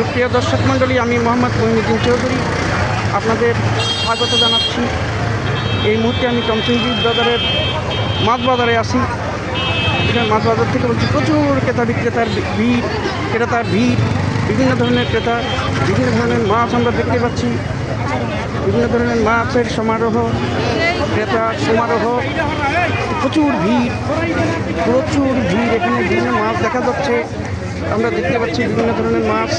সুপ্রিয় দর্শক মণ্ডলী, আমি মোহাম্মদ মহিনুদ্দিন চৌধুরী আপনাদের স্বাগত জানাচ্ছি। এই মুহূর্তে আমি চমচমজি বাজারের মাছ বাজারে আছি। এখানে মাছ বাজার থেকে বলছি, প্রচুর ক্রেতা বিক্রেতার ভিড়, ক্রেতার ভিড়, বিভিন্ন ধরনের ক্রেতা, বিভিন্ন ধরনের মাছ আমরা দেখতে পাচ্ছি। বিভিন্ন ধরনের মাছের সমারোহ, ক্রেতার সমারোহ, প্রচুর ভিড় প্রচুর ভিড়। এখানে বিভিন্ন মাছ দেখা যাচ্ছে। আমরা দেখতে পাচ্ছি বিভিন্ন ধরনের মাছ।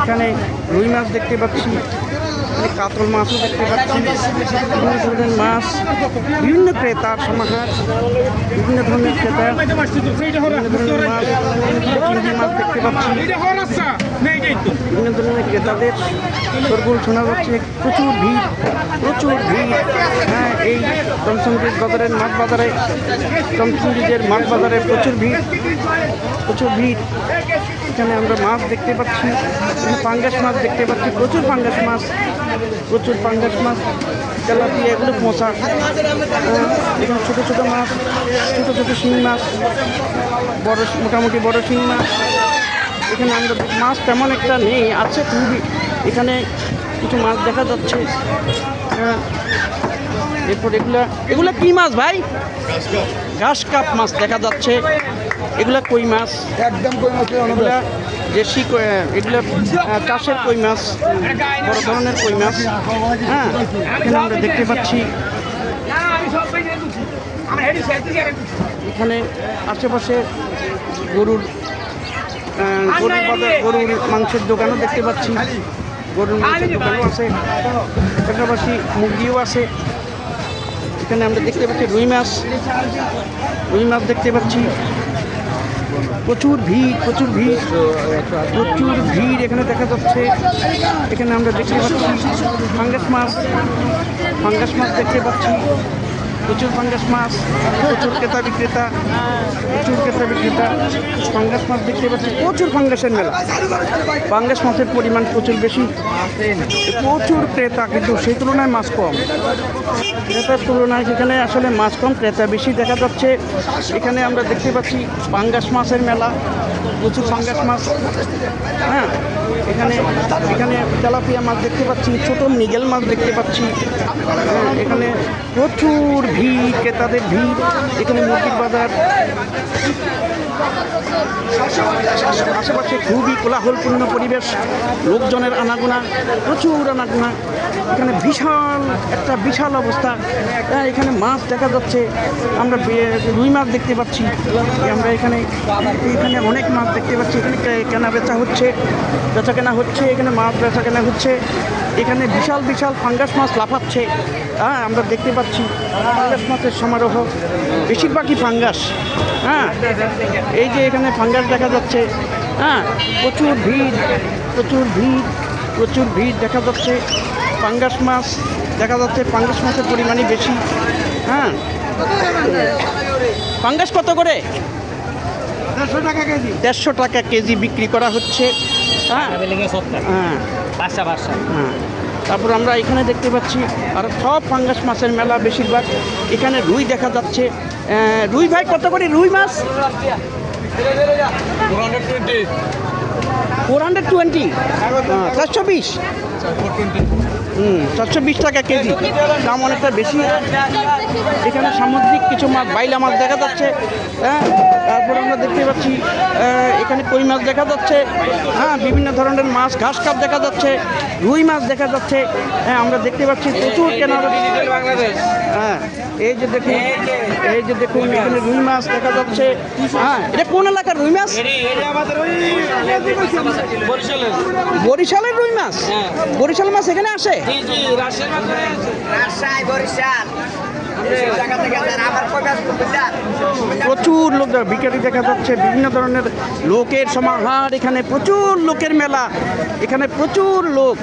এখানে রুই মাছ দেখতে পাচ্ছি কাতল মাছও দেখতে পাচ্ছি, বিভিন্ন ধরনের মাছ, বিভিন্ন ক্রেতার সমাহার, বিভিন্ন ধরনের ক্রেতা, বিভিন্ন ধরনের মাছ মাছ দেখতে পাচ্ছি। ধরনের ক্রেতাদের সরগোল শোনা যাচ্ছে। প্রচুর ভিড় প্রচুর ভিড়। হ্যাঁ এই চমচমজির বাজারের মাছ বাজারে চমচমজিদের মাছ বাজারে প্রচুর ভিড় প্রচুর ভিড়। এখানে আমরা মাছ দেখতে পাচ্ছি পাঙ্গাস মাছ দেখতে পাচ্ছি প্রচুর পাঙ্গাস মাছ প্রচুর পাঙ্গাস মাছ তেলাপিয়া এগুলো পোঁচা হ্যাঁ, এখানে ছোটো ছোটো মাছ ছোটো ছোটো শিং মাছ বড় মোটামুটি বড় শিং মাছ। এখানে আমরা মাছ তেমন একটা নেই আছে খুবই। এখানে কিছু মাছ দেখা যাচ্ছে। হ্যাঁ। এরপর এগুলা এগুলা কি মাছ ভাই? ঘাস কাপ মাছ দেখা যাচ্ছে। এগুলা কই মাছ? একদম কই মাছ এগুলা দেশি এগুলা চাষের কই মাছ? বড় ধরনের কই মাছ? হ্যাঁ এখানে আমরা দেখতে পাচ্ছি। এখানে আশেপাশে গরুর গরুর বাজার গরুর মাংসের দোকানও দেখতে পাচ্ছি। গরুর মাংসের দোকানও আছে পাশাপাশি মুরগিও আছে। এখানে আমরা দেখতে পাচ্ছি রুই মাছ। রুই মাছ দেখতে পাচ্ছি। প্রচুর ভিড় প্রচুর ভিড় প্রচুর ভিড় এখানে দেখা যাচ্ছে। এখানে আমরা দেখতে পাচ্ছি ফাঙ্গাস মাছ। ফাঙ্গাস মাছ দেখতে পাচ্ছি। প্রচুর ফাঙ্গাস মাছ, প্রচুর ক্রেতা বিক্রেতা, প্রচুর ক্রেতা বিক্রেতা ফাঙ্গাস মাছ দেখতে পাচ্ছি প্রচুর ফাঙ্গাসের মেলা। ফাঙ্গাস মাছের পরিমাণ প্রচুর বেশি। প্রচুর ক্রেতা, কিন্তু সেই তুলনায় মাছ কম। ক্রেতার তুলনায় সেখানে আসলে মাছ কম, ক্রেতা বেশি দেখা যাচ্ছে। এখানে আমরা দেখতে পাচ্ছি পাঙ্গাস মাছের মেলা, প্রচুর পাঙ্গাস মাছ। হ্যাঁ এখানে তেলাপিয়া মাছ দেখতে পাচ্ছি, ছোট মৃগেল মাছ দেখতে পাচ্ছি। এখানে প্রচুর ভিড়, ক্রেতাদের ভিড়। এখানে মুরগির বাজার। আশেপাশে খুবই কোলাহলপূর্ণ পরিবেশ লোকজনের আনাগোনা প্রচুর আনাগোনা। এখানে বিশাল একটা বিশাল অবস্থা। হ্যাঁ, এখানে মাছ দেখা যাচ্ছে। আমরা রুই মাছ দেখতে পাচ্ছি। আমরা এখানে এখানে অনেক মাছ দেখতে পাচ্ছি। এখানে কেনা বেচা হচ্ছে বেচা কেনা হচ্ছে এখানে মাছ বেচা কেনা হচ্ছে। এখানে বিশাল বিশাল ফাঙ্গাস মাছ লাফাচ্ছে। হ্যাঁ আমরা দেখতে পাচ্ছি ফাঙ্গাস মাছের সমারোহ। বেশিরভাগই ফাঙ্গাস। হ্যাঁ এই যে এখানে ফাঙ্গাস দেখা যাচ্ছে। হ্যাঁ প্রচুর ভিড় প্রচুর ভিড় প্রচুর ভিড় দেখা যাচ্ছে। পাঙ্গাস মাছ দেখা যাচ্ছে পাঙ্গাস মাছের পরিমাণই বেশি। হ্যাঁ পাঙ্গাস কত করে? দেড়শো টাকা কেজি। দেড়শো টাকা কেজি বিক্রি করা হচ্ছে। হ্যাঁ। হ্যাঁ। বাসা বাসা। হ্যাঁ। তারপর আমরা এখানে দেখতে পাচ্ছি আর সব ফাঙ্গাস মাছের মেলা বেশিরভাগ। এখানে রুই দেখা যাচ্ছে। আহ, রুই ভাই কত করে রুই মাছ? ফোর হান্ড্রেড টোয়েন্টি চারশো বিশ। চারশো বিশ টাকা কেজি। দাম অনেকটা বেশি। এখানে সামুদ্রিক কিছু মাছ, বাইলা মাছ দেখা যাচ্ছে হ্যাঁ? তারপরে আমরা দেখতে পাচ্ছি এখানে কই মাছ দেখা যাচ্ছে হ্যাঁ? বিভিন্ন ধরনের মাছ, ঘাস কাপ দেখা যাচ্ছে, রুই মাছ দেখা যাচ্ছে হ্যাঁ? আমরা দেখতে পাচ্ছি প্রচুর কেনা হ্যাঁ এই যে দেখুন এই যে দেখুন, এখানে রুই মাছ দেখা যাচ্ছে। হ্যাঁ এটা কোন এলাকার রুই মাছ? বরিশালের রুই মাছ? বরিশাল মাছ এখানে আসে? প্রচুর লোক বিকারি দেখা যাচ্ছে, বিভিন্ন ধরনের লোকের সমাহার এখানে, প্রচুর লোকের মেলা। এখানে প্রচুর লোক।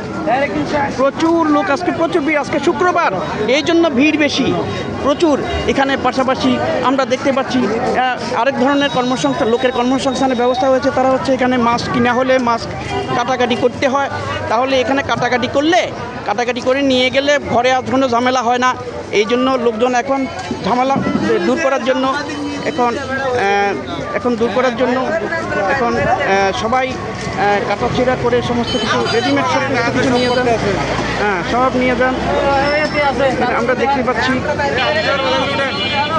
প্রচুর লোক, আজকে প্রচুর ভিড়, আজকে শুক্রবার। এই জন্য ভিড় বেশি। প্রচুর এখানে পাশাপাশি আমরা দেখতে পাচ্ছি আরেক ধরনের কর্মসংস্থান লোকের কর্মসংস্থানের ব্যবস্থা হয়েছে। তারা হচ্ছে এখানে মাস্ক কিনা হলে মাস্ক কাটাকাটি করতে হয়। তাহলে এখানে কাটাকাটি করলে, কাটাকাটি করে নিয়ে গেলে ঘরে আর কোনো ঝামেলা হয় না। এই জন্য লোকজন এখন ঝামেলা দূর করার জন্য এখন এখন দূর করার জন্য এখন সবাই কাটাছিড়া করে সমস্ত কিছু রেডিমেড সমস্ত কিছু নিয়ে যান। হ্যাঁ সব নিয়ে যান। আমরা দেখতে পাচ্ছি।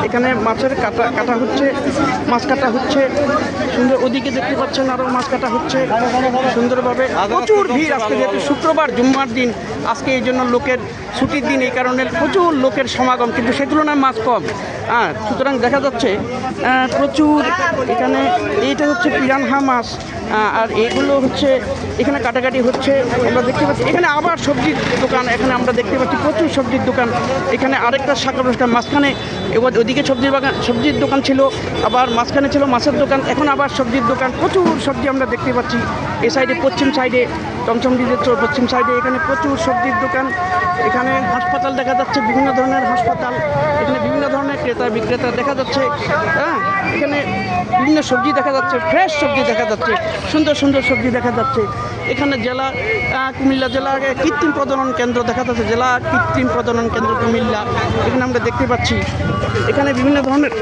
এখানে মাছের কাটা কাটা হচ্ছে, মাছ কাটা হচ্ছে, সুন্দর ওদিকে দেখতে পাচ্ছেন আরও মাছ কাটা হচ্ছে, সুন্দরভাবে। প্রচুর ভিড় আজকে যেহেতু শুক্রবার, জুম্মার দিন, আজকে এই জন্য লোকের ছুটির দিন, এই কারণে প্রচুর লোকের সমাগম, কিন্তু সে তুলনায় মাছ কম। হ্যাঁ সুতরাং দেখা যাচ্ছে প্রচুর এখানে, এইটা হচ্ছে পিরানহা মাছ আর এগুলো হচ্ছে, এখানে কাটাকাটি হচ্ছে, আমরা দেখতে পাচ্ছি, এখানে আবার সবজির দোকান, এখানে আমরা দেখতে পাচ্ছি প্রচুর সবজির দোকান, এখানে আরেকটা শাখা প্রশাখা মাঝখানে এবার ওদিকে সবজির বাগান, সবজির দোকান ছিল, আবার মাঝখানে ছিল মাছের দোকান, এখন আবার সবজির দোকান, প্রচুর সবজি আমরা দেখতে পাচ্ছি। এ সাইডে পশ্চিম সাইডে টমটম ডিজের পশ্চিম সাইডে, এখানে প্রচুর সবজির দোকান, এখানে হাসপাতাল দেখা যাচ্ছে, বিভিন্ন ধরনের হাসপাতাল, এখানে বিভিন্ন ধরনের ক্রেতা বিক্রেতা দেখা যাচ্ছে হ্যাঁ? এখানে বিভিন্ন সবজি দেখা যাচ্ছে ফ্রেশ সবজি দেখা যাচ্ছে, সুন্দর সুন্দর সবজি দেখা যাচ্ছে। এখানে জেলা কুমিল্লা জেলা কৃত্রিম প্রজনন কেন্দ্র দেখা যাচ্ছে, জেলা কৃত্রিম প্রজনন কেন্দ্র কুমিল্লা, এখানে আমরা দেখতে পাচ্ছি। এখানে বিভিন্ন ধরনের